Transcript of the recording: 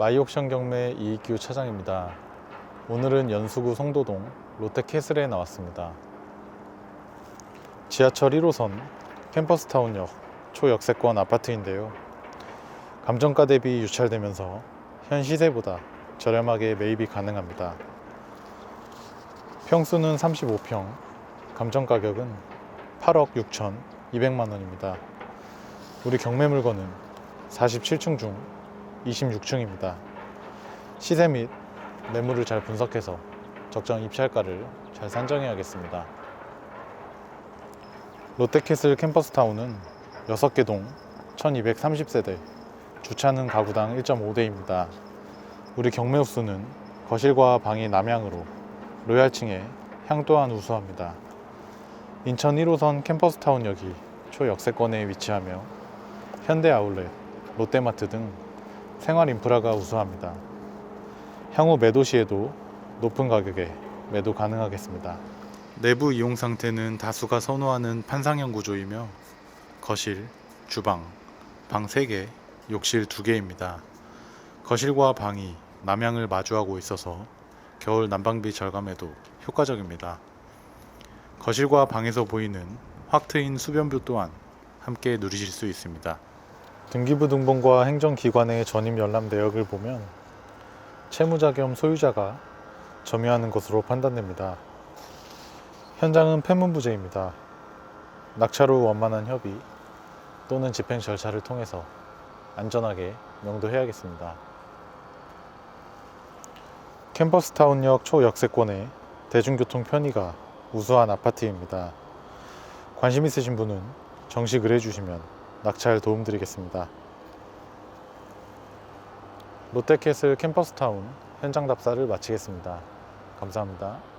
마이옥션 경매 이익규 차장입니다. 오늘은 연수구 송도동 롯데캐슬에 나왔습니다. 지하철 1호선 캠퍼스타운역 초역세권 아파트인데요. 감정가 대비 유찰되면서 현 시세보다 저렴하게 매입이 가능합니다. 평수는 35평, 감정 가격은 8억 6천 2백만 원입니다. 우리 경매 물건은 47층 중 26층입니다. 시세 및 매물을 잘 분석해서 적정 입찰가를 잘 산정해야겠습니다. 롯데캐슬 캠퍼스타운은 6개 동 1230세대, 주차는 가구당 1.5대입니다. 우리 경매 흡수는 거실과 방이 남향으로 로얄층에 향 또한 우수합니다. 인천 1호선 캠퍼스타운역이 초역세권에 위치하며 현대 아울렛, 롯데마트 등 생활 인프라가 우수합니다. 향후 매도 시에도 높은 가격에 매도 가능하겠습니다. 내부 이용 상태는 다수가 선호하는 판상형 구조이며 거실, 주방, 방 3개, 욕실 2개입니다. 거실과 방이 남향을 마주하고 있어서 겨울 난방비 절감에도 효과적입니다. 거실과 방에서 보이는 확 트인 수변뷰 또한 함께 누리실 수 있습니다. 등기부 등본과 행정기관의 전입 열람 내역을 보면 채무자 겸 소유자가 점유하는 것으로 판단됩니다. 현장은 폐문부제입니다. 낙찰 후 원만한 협의 또는 집행 절차를 통해서 안전하게 명도해야겠습니다. 캠퍼스타운역 초역세권의 대중교통 편의가 우수한 아파트입니다. 관심 있으신 분은 정식 의뢰주시면 낙찰 도움드리겠습니다. 롯데캐슬 캠퍼스타운 현장 답사를 마치겠습니다. 감사합니다.